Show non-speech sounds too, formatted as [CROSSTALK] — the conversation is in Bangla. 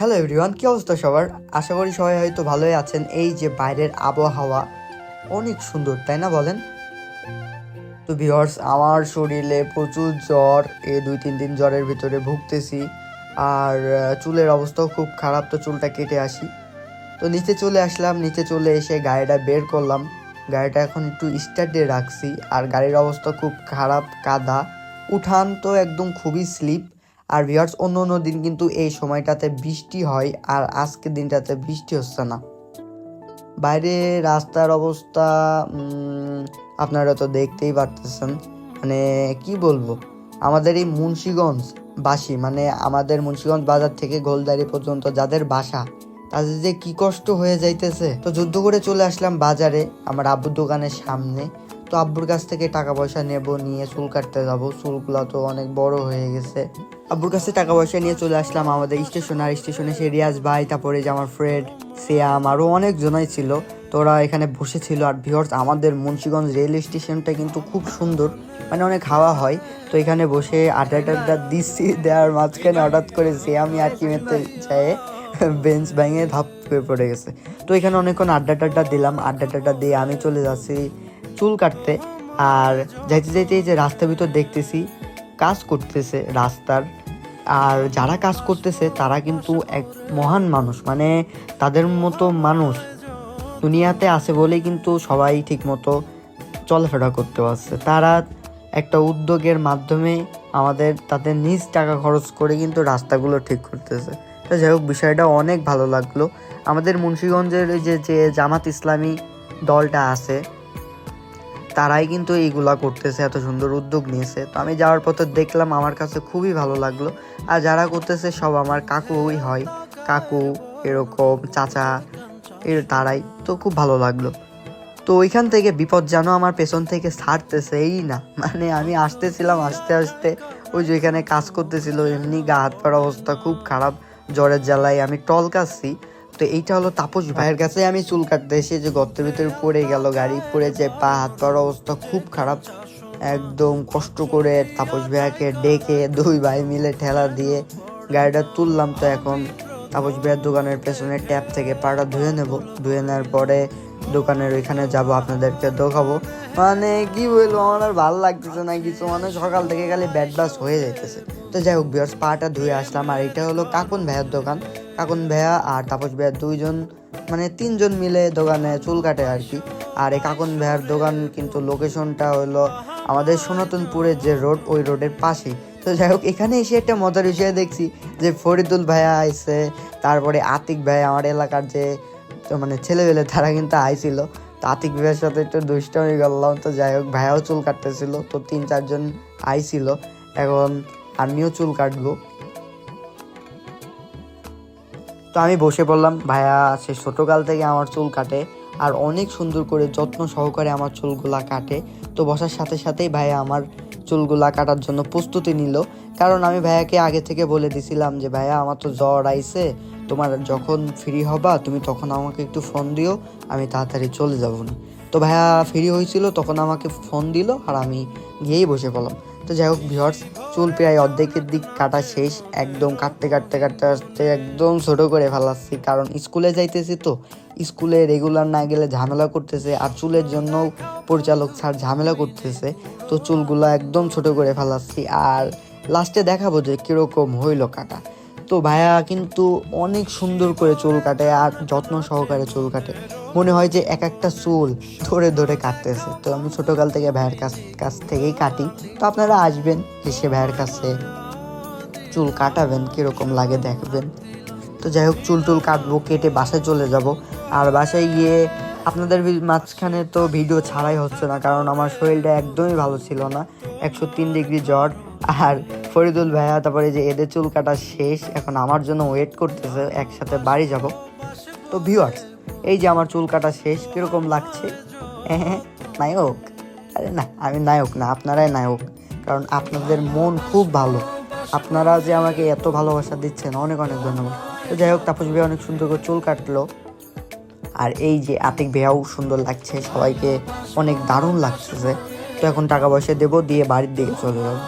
হ্যালো এভরিওয়ান কী অবস্থা সবার? আশা করি সবাই হয়তো ভালোই আছেন। এই যে বাইরের আবহাওয়া, অনেক সুন্দর, তাই না বলেন? তো ভিওর্স আমার শরীরে প্রচুর জ্বর, এ দুই তিন দিন জ্বরের ভিতরে ভুগতেছি। আর চুলের অবস্থাও খুব খারাপ, তো চুলটা কেটে আসি। তো নিচে চলে আসলাম, নিচে চলে এসে গাড়িটা বের করলাম। গাড়িটা এখন একটু স্টার্টে রাখছি। আর গাড়ির অবস্থা খুব খারাপ, কাদা। উঠান তো একদম খুবই স্লিপ আর ভিউয়ার্স অন্য অন্য দিন কিন্তু এই সময়টাতে বৃষ্টি হয় আর আজকের দিনটাতে বৃষ্টি হচ্ছে না। বাইরে রাস্তার অবস্থা আপনারা তো দেখতেই পারতেছেন। মানে কি বলব? আমাদের এই মুন্সিগঞ্জ বাসি মানে আমাদের মুন্সিগঞ্জ বাজার থেকে গোলদারি পর্যন্ত যাদের বাসা, তাদের যে কি কষ্ট হয়ে যাইতেছে। তো যুদ্ধ করে চলে আসলাম বাজারে, আমার আব্বুর দোকানের সামনে। তো আব্বুর কাছ থেকে টাকা পয়সা নেব, নিয়ে চুল কাটতে যাব। চুলগুলো তো অনেক বড় হয়ে গেছে। আব্বুর কাছে টাকা পয়সা নিয়ে চলে আসলাম আমাদের স্টেশন। আর স্টেশনে সে রিয়াজ ভাই, তারপরে যে আমার ফ্রেন্ড সিয়াম আরও অনেক জনাই ছিল। তো ওরা এখানে বসেছিল। আর ভিওর্স আমাদের মুন্সীগঞ্জ রেল স্টেশনটা কিন্তু খুব সুন্দর। মানে অনেক হাওয়া হয়। তো এখানে বসে আড্ডা টাড্ডা দিচ্ছি। দেওয়ার মাঝখানে হঠাৎ করে সিয়ামি আর কি মেতে যায় বেঞ্চ ভেঙে ধাপ হয়ে পড়ে গেছে। তো এখানে অনেকক্ষণ আড্ডা টাড্ডা দিলাম। আড্ডা টাড্ডা দিয়ে আমি চলে যাচ্ছি। চুল কাটতে আর যাইতে যাইতে এই যে রাস্তার ভিতর দেখতেছি, কাজ করতেছে রাস্তার। আর যারা কাজ করতেছে, তারা কিন্তু এক মহান মানুষ মানে তাদের মতো মানুষ দুনিয়াতে আছে বলেই কিন্তু সবাই ঠিকমতো চলাফেরা করতে পারছে। তারা একটা উদ্যোগের মাধ্যমে আমাদের তাদের নিজ টাকা খরচ করে কিন্তু রাস্তাগুলো ঠিক করতেছে। তো যাই হোক, বিষয়টা অনেক ভালো লাগল। আমাদের মুন্সীগঞ্জের যে যে জামাত ইসলামী দলটা আছে তারাই কিন্তু এইগুলা করতেছে, এত সুন্দর উদ্যোগ নিয়েছে। তো আমি যাওয়ার পথে দেখলাম আমার কাছে খুবই ভালো লাগল। আর যারা করতেছে সব আমার কাকুই হয়। কাকু, এরকম চাচা, এর তারাই, তো খুব ভালো লাগল। তো ওইখান থেকে বিপদ যেন আমার পেছন থেকে ছাড়তেছে এই না। [LAUGHS] মানে আমি আসতেছিলাম আস্তে আস্তে। ওই যে এখানে কাজ করতেছিল, এমনি গা হাত পার অবস্থা খুব খারাপ। জ্বরের জ্বালায় আমি টল কাচ্ছি তো এইটা হলো তাপস ভাইয়ের কাছে আমি চুল কাটতে এসে যে গর্তের ভিতরে পড়ে গেল, গাড়ি পড়ে যে পা, হাত পাওয়ার অবস্থা খুব খারাপ। একদম কষ্ট করে তাপস ভাইয়াকে ডেকে দুই ভাই মিলে ঠেলা দিয়ে গাড়িটা তুললাম। তো এখন তাপস ভাইয়ের দোকানের পেছনে ট্যাপ থেকে পাটা ধুয়ে নেব। ধুয়ে নেওয়ার পরে দোকানের ওইখানে যাব, আপনাদেরকে দেখাবো। মানে কি বলব, আমার আর ভালো লাগতেছে না কিছু। মানে সকাল থেকে খালি ব্যাড বাস হয়ে যাইতেছে। তো যাই হোক বিয়ার্স পাটা ধুয়ে আসলাম। আর এটা হলো কাকুন ভাইয়ের দোকান। কাকুন ভাইয়া আর তাপস ভাইয়া দুইজন মানে তিনজন মিলে দোকানে চুল কাটে আর কি। আর এই কাকুন ভাইয়ার দোকান কিন্তু লোকেশনটা হলো আমাদের সনাতনপুরের যে রোড, ওই রোডের পাশেই। তো যাই হোক, এখানে এসে একটা মজার বিষয় দেখছি, যে ফরিদুল ভাইয়া আইসে তারপরে আতিক ভাই, আমার এলাকার যে মানে ছেলেবেলে তারা কিন্তু আইছিল। তো আতিক ভাইয়ের সাথে একটু দুষ্টামি করলাম, তো যাই হোক, ভাইয়াও চুল কাটতেছিল, তো তিন চারজন আইছিল। এখন আমিও চুল কাটবো। তো আমি বসে পড়লাম, ভাইয়া, সে ছোটোকাল থেকে আমার চুল কাটে আর অনেক সুন্দর করে যত্ন সহকারে আমার চুলগুলা কাটে। তো বসার সাথে সাথেই ভাইয়া আমার চুলগুলা কাটার জন্য প্রস্তুতি নিল। কারণ আমি ভাইয়াকে আগে থেকে বলে দিছিলাম যে, ভাইয়া, আমার তো জ্বর আইছে, তোমার যখন ফ্রি হবা, তুমি তখন আমাকে একটু ফোন দিও, আমি তাড়াতাড়ি চলে যাব। না তো ভাইয়া ফ্রি হয়েছিল, তখন আমাকে ফোন দিল আর আমি গিয়েই বসে পড়লাম। তো যাই হোক ভিওর্স চুল প্রায় অর্ধেকের দিক কাটা শেষ, একদম কাটতে কাটতে কাটতে কাটতে একদম ছোট করে ফেলাচ্ছি। কারণ স্কুলে যাইতেছি তো, স্কুলে রেগুলার না গেলে ঝামেলা করতেছে আর চুলের জন্য পরিচালক স্যার ঝামেলা করতেছে, তো চুলগুলো একদম ছোট করে ফেলাচ্ছি। আর লাস্টে দেখাবো যে কীরকম হইল কাটা। তো ভাইয়া কিন্তু অনেক সুন্দর করে চুল কাটে আর যত্ন সহকারে চুল কাটে। মনে হয় যে এক একটা চুল ধরে ধরে কাটতেছে। তো আমি ছোটোকাল থেকে ভাইয়ের কাছ কাছ থেকেই কাটি। তো আপনারা আসবেন, এসে ভাইয়ের কাছে চুল কাটাবেন, কীরকম লাগে দেখবেন। তো যাই হোক, চুল টুল কাটবো, কেটে বাসায় চলে যাব। আর বাসায় গিয়ে আপনাদের মাঝখানে তো ভিডিও ছাড়াই হচ্ছে না, কারণ আমার শরীরটা একদমই ভালো ছিল না। একশো তিন ডিগ্রি জ্বর আর ফরিদুল ভাইয়া, তারপরে যে এদের চুল কাটা শেষ, এখন আমার জন্য ওয়েট করতেছে, একসাথে বাড়ি যাব। তো ভিউয়ার্স এই যে আমার চুল কাটা শেষ, কীরকম লাগছে? নায়ক? আরে না, আমি নায়ক না, আপনারাই নায়ক। কারণ আপনাদের মন খুব ভালো। আপনারা যে আমাকে এত ভালোবাসা দিচ্ছেন, অনেক অনেক ধন্যবাদ। তো যাই হোক, তাপস ভাই অনেক সুন্দর করে চুল কাটলো। আর এই যে আতিক ভাইয়াও সুন্দর লাগছে, সবাইকে অনেক দারুণ লাগছে তো এখন টাকা পয়সা দেবো, দিয়ে বাড়ির দিকে চলে যাব।